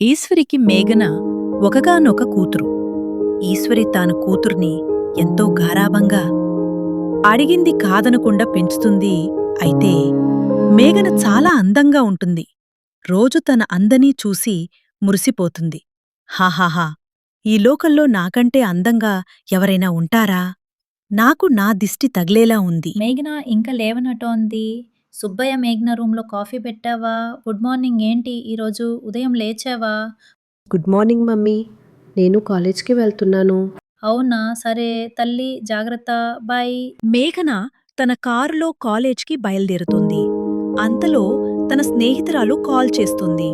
ఈశ్వరికి మేఘన ఒకగానొక కూతురు. ఈశ్వరి తాను కూతుర్ని ఎంతో గారాభంగా అడిగింది కాదనకుండా పెంచుతుంది. అయితే మేఘన చాలా అందంగా ఉంటుంది. రోజు తన అందనీ చూసి మురిసిపోతుంది. హాహాహా! ఈ లోకంలో నాకంటే అందంగా ఎవరైనా ఉంటారా? నాకు నా దిష్టి తగిలేలా ఉంది. మేఘన ఇంకా లేవనటోంది? సుబ్బయ్య మేఘన రూమ్లో కాఫీ పెట్టావా? గుడ్ మార్నింగ్ ఏంటి? ఈరోజు ఉదయం లేచావా? Good morning mummy. నేను కాలేజ్కి వెళ్తున్నాను. అవునా? సరే తల్లి జాగ్రత్త. బాయ్. మేఘన తన కారులో కాలేజ్కి బయలుదేరుతుంది. అంతలో తన స్నేహితురాలు కాల్ చేస్తుంది.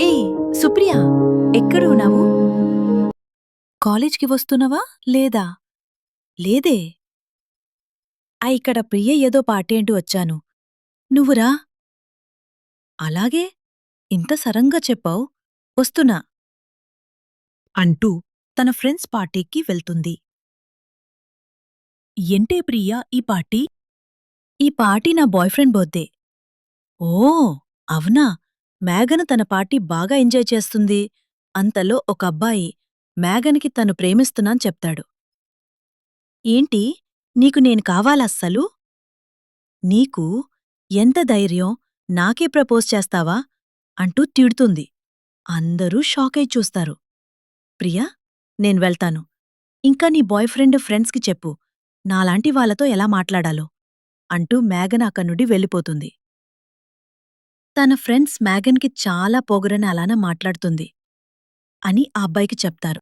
ఏయ్ సుప్రియ ఎక్కడున్నావు కాలేజ్కి వస్తున్నావా? లేదా? లేదే. ఆ ఇక్కడ ప్రియ ఏదో పాటేంటూ వచ్చాను. నువ్వురా అలాగే ఇంత సరంగా చెప్పావు. వస్తున్నా. అంటూ తన ఫ్రెండ్స్ పార్టీకి వెళ్తుంది. ఎంటే ప్రియా ఈ పార్టీ? ఈ పార్టీ నా బాయ్ఫ్రెండ్ బర్త్డే. ఓ అవునా? మేఘన తన పార్టీ బాగా ఎంజాయ్ చేస్తుంది. అంతలో ఒక అబ్బాయి మేఘన్కి తను ప్రేమిస్తున్నాన్ చెప్తాడు. ఏంటి? నీకు నేను కావాలస్సలు నీకు ఎంత ధైర్యం నాకే ప్రపోజ్ చేస్తావా? అంటూ తిడుతుంది. అందరూ షాకై చూస్తారు. ప్రియా నేను వెళ్తాను. ఇంకా నీ బాయ్ ఫ్రెండ్ ఫ్రెండ్స్కి చెప్పు. నాలాంటి వాళ్ళతో ఎలా మాట్లాడాలో? అంటూ మేఘన్ అక్కడి నుండి వెళ్ళిపోతుంది. తన ఫ్రెండ్స్ మేఘన్కి చాలా పొగరని అలానే మాట్లాడుతుంది అని ఆ అబ్బాయికి చెప్తారు.